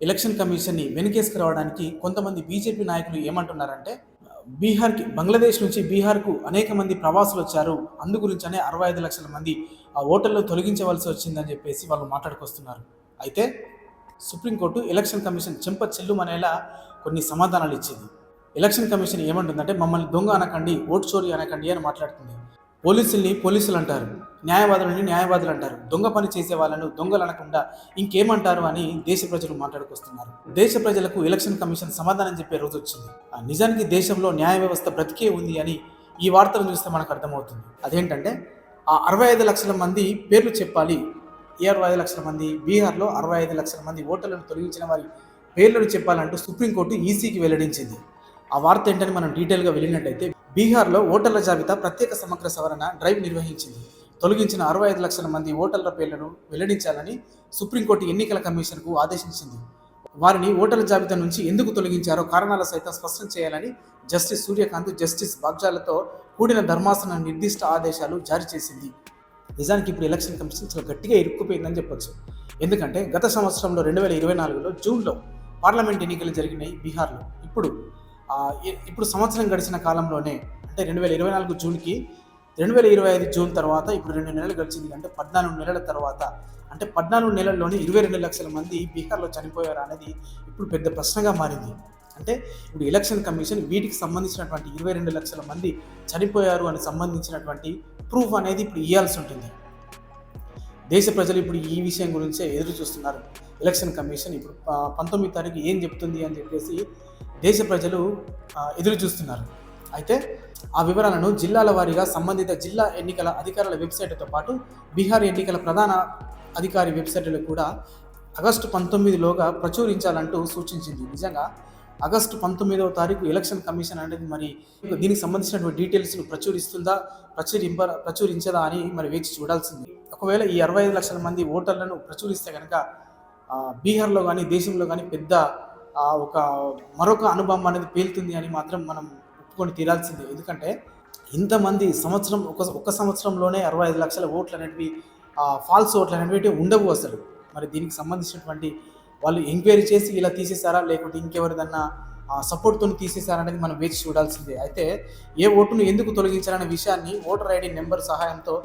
Election కమిషన్ని వెనుకేసుకు రావడానికి కొంతమంది BJP నాయకులు ఏమంటున్నారంటే బీహార్కి బంగ్లాదేశ్ నుంచి బీహార్కు అనేక మంది ప్రవాసులు వచ్చారు అందు గురించనే అరవై ఐదు లక్షల మంది ఆ ఓటర్లు తొలగించవలసి వచ్చిందని చెప్పేసి వాళ్ళు మాట్లాడుకొస్తున్నారు. అయితే సుప్రీంకోర్టు ఎలక్షన్ కమిషన్ చెంప చెల్లుమనేలా కొన్ని సమాధానాలు ఇచ్చింది. ఎలక్షన్ కమిషన్ ఏమంటుందంటే మమ్మల్ని దొంగ అనకండి ఓటు చోరీ అనకండి అని మాట్లాడుతుంది. పోలీసుల్ని పోలీసులు అంటారు. న్యాయవాదులని న్యాయవాదులు అంటారు. దొంగ పని చేసే వాళ్ళను దొంగలు అనకుండా ఇంకేమంటారు అని దేశ ప్రజలు మాట్లాడుకొస్తున్నారు. దేశ ప్రజలకు ఎలక్షన్ కమిషన్ సమాధానం చెప్పే రోజు వచ్చింది. ఆ నిజానికి దేశంలో న్యాయ వ్యవస్థ బ్రతికే ఉంది అని ఈ వార్తలు చూస్తే మనకు అర్థమవుతుంది. అదేంటంటే ఆ అరవై ఐదు లక్షల మంది పేర్లు చెప్పాలి. ఏ అరవై ఐదు లక్షల మంది? బీహార్లో అరవై ఐదు లక్షల మంది ఓటర్లను తొలగించిన వారి పేర్లను చెప్పాలంటూ సుప్రీంకోర్టు ఈసీకి వెల్లడించింది. ఆ వార్త ఏంటని మనం డీటెయిల్గా వెళ్ళినట్టయితే బీహార్లో ఓటర్ల జాబితా ప్రత్యేక సమగ్ర సవరణ డ్రైవ్ నిర్వహించింది. తొలగించిన అరవై ఐదు లక్షల మంది ఓటర్ల పేర్లను వెల్లడించాలని సుప్రీంకోర్టు ఎన్నికల కమిషన్కు ఆదేశించింది. వారిని ఓటర్ల జాబితా నుంచి ఎందుకు తొలగించారో కారణాల సైతం స్పష్టం చేయాలని జస్టిస్ సూర్యకాంత్ జస్టిస్ బాగ్జాలతో కూడిన ధర్మాసనం నిర్దిష్ట ఆదేశాలు జారీ చేసింది. నిజానికి ఇప్పుడు ఎలక్షన్ కమిషన్ చాలా గట్టిగా ఇరుక్కుపోయిందని చెప్పొచ్చు. ఎందుకంటే గత సంవత్సరంలో రెండు వేల ఇరవై నాలుగులో జూన్లో పార్లమెంట్ ఎన్నికలు జరిగినాయి బీహార్లో. ఇప్పుడు ఇప్పుడు సంవత్సరం గడిచిన కాలంలోనే అంటే రెండు వేల ఇరవై నాలుగు జూన్కి రెండు వేల ఇరవై ఐదు జూన్ తర్వాత ఇప్పుడు రెండు నెలలు గడిచింది. అంటే పద్నాలుగు నెలల తర్వాత. అంటే పద్నాలుగు నెలల్లోనే ఇరవై రెండు లక్షల మంది బీహార్లో చనిపోయారు అనేది ఇప్పుడు పెద్ద ప్రశ్నగా మారింది. అంటే ఇప్పుడు ఎలక్షన్ కమిషన్ వీటికి సంబంధించినటువంటి ఇరవై రెండు లక్షల మంది చనిపోయారు అని సంబంధించినటువంటి ప్రూఫ్ అనేది ఇప్పుడు ఇవ్వాల్సి ఉంటుంది. దేశ ప్రజలు ఇప్పుడు ఈ విషయం గురించే ఎదురు చూస్తున్నారు. ఎలక్షన్ కమిషన్ ఇప్పుడు పంతొమ్మిది తారీఖు ఏం చెప్తుంది అని చెప్పేసి దేశ ప్రజలు ఎదురు చూస్తున్నారు. అయితే ఆ వివరాలను జిల్లాల వారీగా సంబంధిత జిల్లా ఎన్నికల అధికారుల వెబ్సైట్తో పాటు బీహార్ ఎన్నికల ప్రధాన అధికారి వెబ్సైట్లో కూడా ఆగస్టు పంతొమ్మిదిలోగా ప్రచురించాలంటూ సూచించింది. నిజంగా ఆగస్టు పంతొమ్మిదవ తారీఖు ఎలక్షన్ కమిషన్ అనేది మరి దీనికి సంబంధించినటువంటి డీటెయిల్స్ను ప్రచురిస్తుందా ప్రచురింప ప్రచురించదా అని మరి వేచి చూడాల్సింది. ఒకవేళ ఈ అరవై ఐదు లక్షల మంది ఓటర్లను ప్రచురిస్తే కనుక బీహార్లో కానీ దేశంలో కానీ పెద్ద ఒక మరొక అనుభవం అనేది పేలుతుంది అని మాత్రం మనం ఒప్పుకొని తీరాల్సిందే. ఎందుకంటే ఇంతమంది సంవత్సరం ఒక ఒక సంవత్సరంలోనే అరవై ఐదు లక్షల ఓట్లు అనేటివి ఫాల్స్ ఓట్లు అనేటివి ఉండవు అసలు. మరి దీనికి సంబంధించినటువంటి వాళ్ళు ఎంక్వైరీ చేసి ఇలా తీసేశారా లేకుంటే ఇంకెవరిదన్నా సపోర్ట్తో తీసేశారా అనేది మనం వేచి చూడాల్సిందే. అయితే ఏ ఓటును ఎందుకు తొలగించారనే విషయాన్ని ఓటర్ ఐడి నెంబర్ సహాయంతో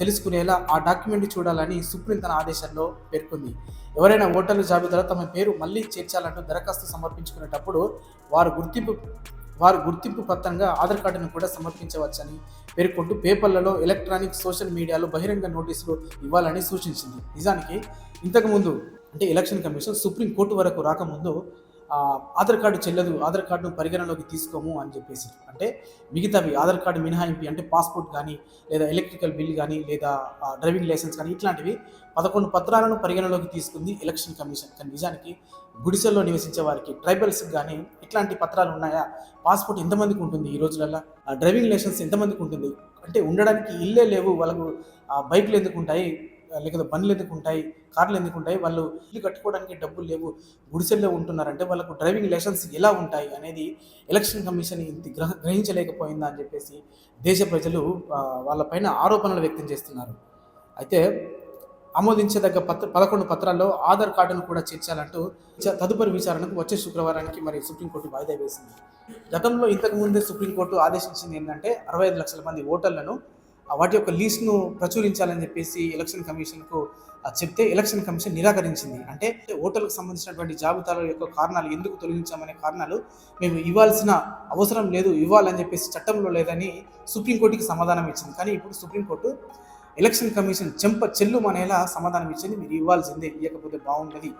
తెలుసుకునేలా ఆ డాక్యుమెంట్ చూడాలని సుప్రీం తన ఆదేశంలో పేర్కొంది. ఎవరైనా ఓటర్ల జాబితాలో తమ పేరు మళ్ళీ చేర్చాలంటూ దరఖాస్తు సమర్పించుకునేటప్పుడు వారు గుర్తింపు వారు గుర్తింపు పత్రంగా ఆధార్ కార్డును కూడా సమర్పించవచ్చని పేర్కొంటూ పేపర్లలో ఎలక్ట్రానిక్ సోషల్ మీడియాలో బహిరంగ నోటీసులు ఇవ్వాలని సూచించింది. నిజానికి ఇంతకుముందు అంటే ఎలక్షన్ కమిషన్ సుప్రీం కోర్టు వరకు రాకముందు ఆధార్ కార్డు చెల్లదు ఆధార్ కార్డును పరిగణలోకి తీసుకోము అని చెప్పేసి. అంటే మిగతావి ఆధార్ కార్డు మినహాయింపు అంటే పాస్పోర్ట్ కానీ లేదా ఎలక్ట్రికల్ బిల్ కానీ లేదా డ్రైవింగ్ లైసెన్స్ కానీ ఇట్లాంటివి పదకొండు పత్రాలను పరిగణలోకి తీసుకుంది ఎలక్షన్ కమిషన్. కానీ నిజానికి గుడిసెల్లో నివసించే వారికి ట్రైబల్స్కి కానీ ఇట్లాంటి పత్రాలు ఉన్నాయా? పాస్పోర్ట్ ఎంతమందికి ఉంటుంది ఈ రోజులలో ఆ, డ్రైవింగ్ లైసెన్స్ ఎంతమందికి ఉంటుంది? అంటే ఉండడానికి ఇల్లే లేవు వాళ్ళకు బైక్లు ఎందుకు ఉంటాయి? లేకపోతే బండ్లు ఎందుకు ఉంటాయి? కార్లు ఎందుకు ఉంటాయి? వాళ్ళు ఇల్లు కట్టుకోవడానికి డబ్బులు లేవు. గుడిసెల్లో ఉంటున్నారంటే వాళ్ళకు డ్రైవింగ్ లైసెన్స్ ఎలా ఉంటాయి అనేది ఎలక్షన్ కమిషన్ ఇంత గ్రహ గ్రహించలేకపోయిందా అని చెప్పేసి దేశ ప్రజలు వాళ్ళపైన ఆరోపణలు వ్యక్తం చేస్తున్నారు. అయితే ఆమోదించదగ్గ పత్ర పదకొండు పత్రాల్లో ఆధార్ కార్డును కూడా చేర్చాలంటూ తదుపరి విచారణకు వచ్చే శుక్రవారానికి మరి సుప్రీంకోర్టు వాయిదా వేసింది. గతంలో ఇంతకు ముందే సుప్రీంకోర్టు ఆదేశించింది ఏంటంటే అరవై ఐదు లక్షల మంది ఓటర్లను వాటి యొక్క లీస్ట్ను ప్రచురించాలని చెప్పేసి ఎలక్షన్ కమిషన్కు చెప్తే ఎలక్షన్ కమిషన్ నిరాకరించింది. అంటే ఓటర్లకు సంబంధించినటువంటి జాబితాల యొక్క కారణాలు ఎందుకు తొలగించామనే కారణాలు మేము ఇవ్వాల్సిన అవసరం లేదు ఇవ్వాలని చెప్పేసి చట్టంలో లేదని సుప్రీంకోర్టుకి సమాధానం ఇచ్చింది. కానీ ఇప్పుడు సుప్రీంకోర్టు ఎలక్షన్ కమిషన్ చెంప చెల్లు అనేలా సమాధానం ఇచ్చింది. మీరు ఇవ్వాల్సిందే ఇవ్వకపోతే బాగుండదు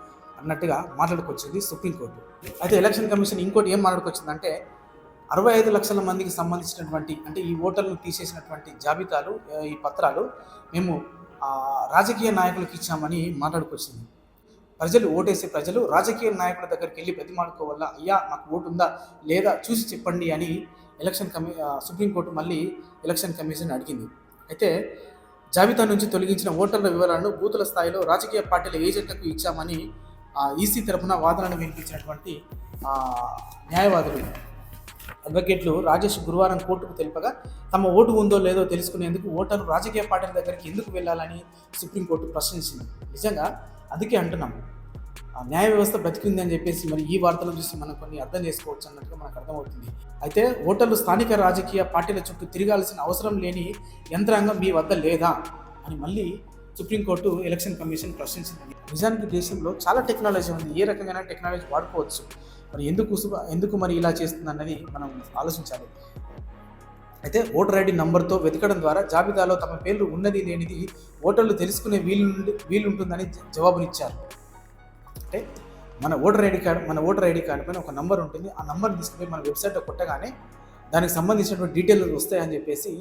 అన్నట్టుగా మాట్లాడుకొచ్చింది సుప్రీంకోర్టు. అయితే ఎలక్షన్ కమిషన్ ఇంకోటి ఏం మాట్లాడుకొచ్చిందంటే అరవై ఐదు లక్షల మందికి సంబంధించినటువంటి అంటే ఈ ఓటర్లను తీసేసినటువంటి జాబితాలు ఈ పత్రాలు మేము రాజకీయ నాయకులకు ఇచ్చామని మాట్లాడుకొచ్చింది. ప్రజలు ఓటేసే ప్రజలు రాజకీయ నాయకుల దగ్గరికి వెళ్ళి ప్రతిమాడుకోవాలా అయ్యా మాకు ఓటు ఉందా? లేదా? చూసి చెప్పండి అని ఎలక్షన్ కమి సుప్రీంకోర్టు మళ్ళీ ఎలక్షన్ కమిషన్ అడిగింది. అయితే జాబితా నుంచి తొలగించిన ఓటర్ల వివరాలను బూతుల స్థాయిలో రాజకీయ పార్టీల ఏజెంట్లకు ఇచ్చామని ఈసీ తరఫున వాదనను వినిపించినటువంటి న్యాయవాదులు అడ్వకేట్లు రాజేష్ గురువారం కోర్టుకు తెలిపగా తమ ఓటు ఉందో లేదో తెలుసుకునేందుకు ఓటర్లు రాజకీయ పార్టీల దగ్గరికి ఎందుకు వెళ్ళాలని సుప్రీంకోర్టు ప్రశ్నించింది. నిజంగా అందుకే అంటున్నాం. ఆ న్యాయ వ్యవస్థ బ్రతికింది అని చెప్పేసి మరి ఈ వార్తలు చూసి మనం కొన్ని అర్థం చేసుకోవచ్చు అన్నట్టుగా మనకు అర్థమవుతుంది. అయితే ఓటర్లు స్థానిక రాజకీయ పార్టీల చుట్టూ తిరగాల్సిన అవసరం లేని యంత్రాంగం మీ వద్ద లేదా? అని మళ్ళీ సుప్రీంకోర్టు ఎలక్షన్ కమిషన్ ప్రశ్నించింది. నిజానికి దేశంలో చాలా టెక్నాలజీ ఉంది. ఏ రకమైన టెక్నాలజీ వాడుకోవచ్చు. మరి ఎందుకు ఎందుకు మరి ఇలా చేస్తుంది అన్నది మనం ఆలోచించాలి. అయితే ఓటర్ ఐడి నంబర్తో వెతకడం ద్వారా జాబితాలో తమ పేర్లు ఉన్నది లేనిది ఓటర్లు తెలుసుకునే వీలు వీలుంటుందని జవాబునిచ్చారు. అంటే మన ఓటర్ ఐడి కార్డ్ మన ఓటర్ ఐడి కార్డు పైన ఒక నంబర్ ఉంటుంది. ఆ నంబర్ తీసుకుపోయి మన వెబ్సైట్లో కొట్టగానే దానికి సంబంధించినటువంటి డీటెయిల్స్ వస్తాయని చెప్పేసి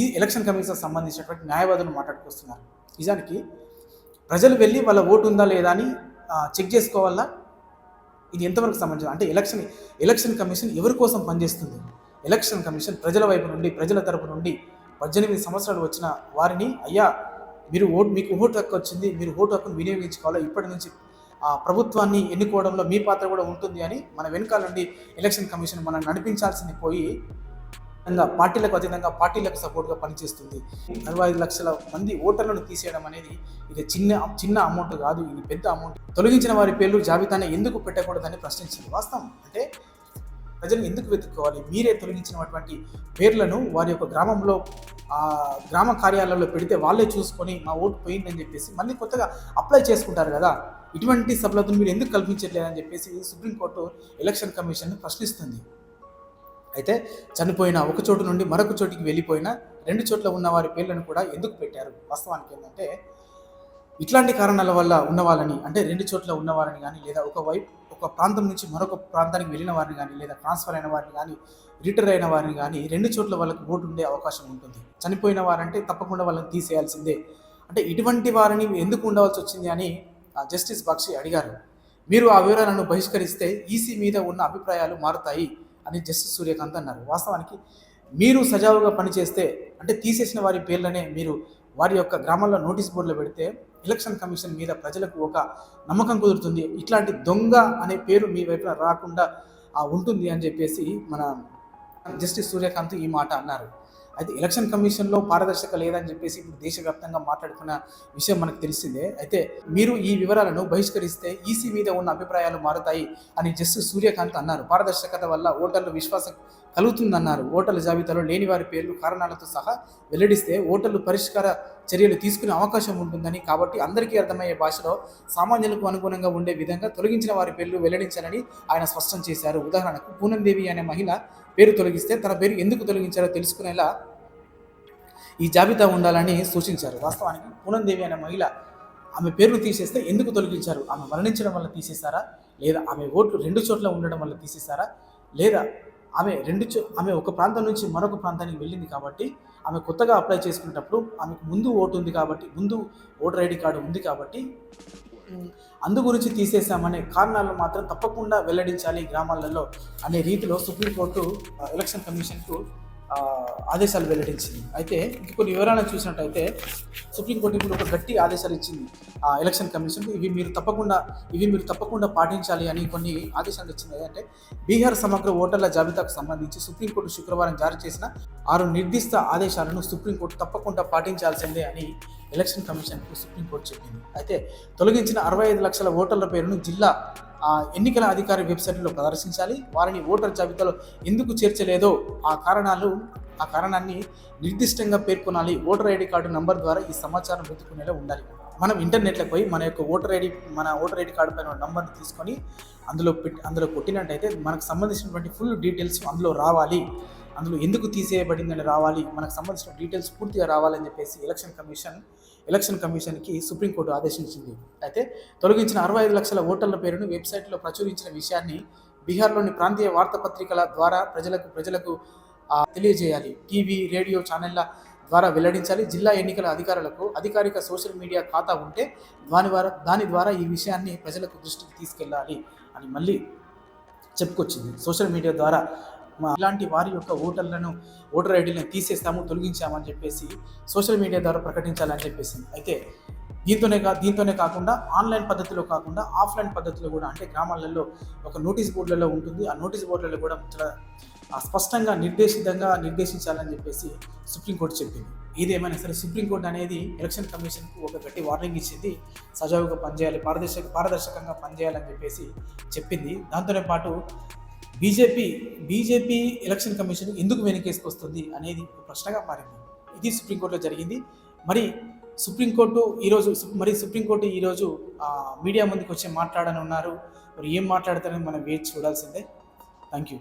ఈ ఎలక్షన్ కమిషన్ సంబంధించినటువంటి న్యాయవాదులు మాట్లాడుకొస్తున్నారు. నిజానికి ప్రజలు వెళ్ళి వాళ్ళ ఓటు ఉందా లేదా అని చెక్ చేసుకోవాలా? ఇది ఎంతవరకు సంబంధించిన అంటే ఎలక్షన్ ఎలక్షన్ కమిషన్ ఎవరి కోసం పనిచేస్తుంది? ఎలక్షన్ కమిషన్ ప్రజల వైపు నుండి ప్రజల తరపు నుండి పద్దెనిమిది సంవత్సరాలు వచ్చిన వారిని అయ్యా మీరు ఓటు మీకు ఓటు హక్కు వచ్చింది మీరు ఓటు హక్కును వినియోగించుకోవాలో? ఇప్పటి నుంచి ఆ ప్రభుత్వాన్ని ఎన్నుకోవడంలో మీ పాత్ర కూడా ఉంటుంది అని మన వెనకాల నుండి ఎలక్షన్ కమిషన్ మనం నడిపించాల్సింది పోయి విధంగా పార్టీలకు అతీతంగా పార్టీలకు సపోర్ట్గా పనిచేస్తుంది. అరవై ఐదు లక్షల మంది ఓటర్లను తీసేయడం అనేది ఇది చిన్న చిన్న అమౌంట్ కాదు ఇది పెద్ద అమౌంట్ తొలగించిన వారి పేర్లు జాబితానే ఎందుకు పెట్టకూడదని ప్రశ్నించింది. వాస్తవం అంటే ప్రజలు ఎందుకు వెతుక్కోవాలి? మీరే తొలగించినటువంటి పేర్లను వారి యొక్క గ్రామంలో గ్రామ కార్యాలయంలో పెడితే వాళ్ళే చూసుకొని మా ఓటు పోయిందని చెప్పేసి మళ్ళీ కొత్తగా అప్లై చేసుకుంటారు కదా. ఇటువంటి సభలతో మీరు ఎందుకు కల్పించట్లేదని చెప్పేసి సుప్రీంకోర్టు ఎలక్షన్ కమిషన్ ప్రశ్నిస్తుంది. అయితే చనిపోయిన ఒక చోటు నుండి మరొక చోటికి వెళ్ళిపోయిన రెండు చోట్ల ఉన్న వారి పేర్లను కూడా ఎందుకు పెట్టారు? వాస్తవానికి ఏంటంటే ఇట్లాంటి కారణాల వల్ల ఉన్నవాళ్ళని అంటే రెండు చోట్ల ఉన్నవారిని కానీ లేదా ఒక వైపు ఒక ప్రాంతం నుంచి మరొక ప్రాంతానికి వెళ్ళిన వారిని కానీ లేదా ట్రాన్స్ఫర్ అయిన వారిని కానీ రిటైర్ అయిన వారిని కానీ రెండు చోట్ల వాళ్ళకి ఓటు ఉండే అవకాశం ఉంటుంది. చనిపోయిన వారంటే తప్పకుండా వాళ్ళని తీసేయాల్సిందే. అంటే ఇటువంటి వారిని ఎందుకు ఉండవలసి వచ్చింది అని ఆ, జస్టిస్ బక్షి అడిగారు. మీరు ఆ వివరాలను బహిష్కరిస్తే ఈసీ మీద ఉన్న అభిప్రాయాలు మారుతాయి. అని జస్టిస్ సూర్యకాంత్ అన్నారు. వాస్తవానికి మీరు సజావుగా పనిచేస్తే అంటే తీసేసిన వారి పేర్లనే మీరు వారి యొక్క గ్రామాల్లో నోటీస్ బోర్డులో పెడితే ఎలక్షన్ కమిషన్ మీద ప్రజలకు ఒక నమ్మకం కుదురుతుంది. ఇట్లాంటి దొంగ అనే పేరు మీ వైపున రాకుండా ఆ, ఉంటుంది అని చెప్పేసి మన జస్టిస్ సూర్యకాంత్ ఈ మాట అన్నారు. అయితే ఎలక్షన్ కమిషన్లో పారదర్శక లేదని చెప్పేసి ఇప్పుడు దేశవ్యాప్తంగా మాట్లాడుకున్న విషయం మనకు తెలిసిందే. అయితే మీరు ఈ వివరాలను బహిష్కరిస్తే ఈసీ మీద ఉన్న అభిప్రాయాలు మారుతాయి అని జస్టిస్ సూర్యకాంత్ అన్నారు. పారదర్శకత వల్ల ఓటర్లు విశ్వాసం కలుగుతుందన్నారు. ఓటర్ల జాబితాలో లేని వారి పేర్లు కారణాలతో సహా వెల్లడిస్తే ఓటర్లు పరిష్కార చర్యలు తీసుకునే అవకాశం ఉంటుందని కాబట్టి అందరికీ అర్థమయ్యే భాషలో సామాన్యులకు అనుగుణంగా ఉండే విధంగా తొలగించిన వారి పేర్లు వెల్లడించాలని ఆయన స్పష్టం చేశారు. ఉదాహరణకు పూనందేవి అనే మహిళ పేరు తొలగిస్తే తన పేరు ఎందుకు తొలగించారో తెలుసుకునేలా ఈ జాబితా ఉండాలని సూచించారు. వాస్తవానికి పూనందేవి అనే మహిళ ఆమె పేరును తీసేస్తే ఎందుకు తొలగించారు? ఆమె మరణించడం వల్ల తీసేశారా? లేదా ఆమె ఓట్లు రెండు చోట్ల ఉండడం వల్ల తీసేశారా? లేదా ఆమె రెండు చో ఆమె ఒక ప్రాంతం నుంచి మరొక ప్రాంతానికి వెళ్ళింది కాబట్టి ఆమె కొత్తగా అప్లై చేసుకునేటప్పుడు ఆమెకు ముందు ఓటు ఉంది కాబట్టి ముందు ఓటర్ ఐడి కార్డు ఉంది కాబట్టి అందుగురించి అందు గురించి తీసేసామనే కారణాలు మాత్రం తప్పకుండా వెల్లడించాలి గ్రామాలలో అనే రీతిలో సుప్రీంకోర్టు ఎలక్షన్ కమిషన్కు ఆదేశాలు వెల్లడించింది. అయితే కొన్ని వివరాలను చూసినట్టయితే సుప్రీంకోర్టు ఇప్పుడు ఒక గట్టి ఆదేశాలు ఇచ్చింది. ఆ ఎలక్షన్ కమిషన్ ఇవి మీరు తప్పకుండా ఇవి మీరు తప్పకుండా పాటించాలి అని కొన్ని ఆదేశాలు ఇచ్చింది అంటే బీహార్ సమగ్ర ఓటర్ల జాబితాకు సంబంధించి సుప్రీంకోర్టు శుక్రవారం జారీ చేసిన ఆరు నిర్దిష్ట ఆదేశాలను సుప్రీంకోర్టు తప్పకుండా పాటించాల్సిందే అని ఎలక్షన్ కమిషన్కు సుప్రీంకోర్టు చెప్పింది. అయితే తొలగించిన అరవై ఐదు లక్షల ఓటర్ల పేరును జిల్లా ఎన్నికల అధికారి వెబ్సైట్లో ప్రదర్శించాలి. వారిని ఓటర్ జాబితాలో ఎందుకు చేర్చలేదో ఆ కారణాలు ఆ కారణాన్ని నిర్దిష్టంగా పేర్కొనాలి. ఓటర్ ఐడి కార్డు నంబర్ ద్వారా ఈ సమాచారం వెతుకునేలా ఉండాలి. మనం ఇంటర్నెట్లోకి పోయి మన యొక్క ఓటర్ ఐడి మన ఓటర్ ఐడి కార్డు పైన నంబర్ని తీసుకొని అందులో పెట్టి అందులో కొట్టినట్టయితే మనకు సంబంధించినటువంటి ఫుల్ డీటెయిల్స్ అందులో రావాలి. అందులో ఎందుకు తీసేయబడిందని రావాలి మనకు సంబంధించిన డీటెయిల్స్ పూర్తిగా రావాలని చెప్పేసి ఎలక్షన్ కమిషన్ ఎలక్షన్ కమిషన్కి సుప్రీంకోర్టు ఆదేశించింది. అయితే తొలగించిన అరవై ఐదు లక్షల ఓటర్ల పేరును వెబ్సైట్లో ప్రచురించిన విషయాన్ని బీహార్లోని ప్రాంతీయ వార్తాపత్రికల ద్వారా ప్రజలకు ప్రజలకు తెలియజేయాలి. టీవీ రేడియో ఛానళ్ళ ద్వారా వెల్లడించాలి. జిల్లా ఎన్నికల అధికారులకు అధికారిక సోషల్ మీడియా ఖాతా ఉంటే దాని ద్వారా దాని ద్వారా ఈ విషయాన్ని ప్రజలకు దృష్టికి తీసుకెళ్ళాలి అని మళ్ళీ చెప్పుకొచ్చింది. సోషల్ మీడియా ద్వారా ఇలాంటి వారి యొక్క ఓటర్లను ఓటర్ ఐడీలను తీసేస్తాము తొలగించామని చెప్పేసి సోషల్ మీడియా ద్వారా ప్రకటించాలని చెప్పేసి. అయితే దీంతోనే కా దీంతోనే కాకుండా ఆన్లైన్ పద్ధతిలో కాకుండా ఆఫ్లైన్ పద్ధతిలో కూడా అంటే గ్రామాలలో ఒక నోటీస్ బోర్డులలో ఉంటుంది. ఆ నోటీస్ బోర్డులలో కూడా చాలా స్పష్టంగా నిర్దేశితంగా నిర్దేశించాలని చెప్పేసి సుప్రీంకోర్టు చెప్పింది. ఏదేమైనా సరే సుప్రీంకోర్టు అనేది ఎలక్షన్ కమిషన్కు ఒక గట్టి వార్నింగ్ ఇచ్చింది. సజావుగా పనిచేయాలి పారదర్శక పారదర్శకంగా పనిచేయాలని చెప్పేసి చెప్పింది. దాంతోనే పాటు బీజేపీ బీజేపీ ఎలక్షన్ కమిషన్ ఎందుకు వెనకేసుకొస్తుంది అనేది ప్రశ్నగా మారింది. ఇది సుప్రీంకోర్టులో జరిగింది. మరి సుప్రీంకోర్టు ఈరోజు మరి సుప్రీంకోర్టు ఈరోజు మీడియా ముందుకు వచ్చి మాట్లాడనున్నారు. మరి ఏం మాట్లాడతారని మనం వేచి చూడాల్సిందే. Thank you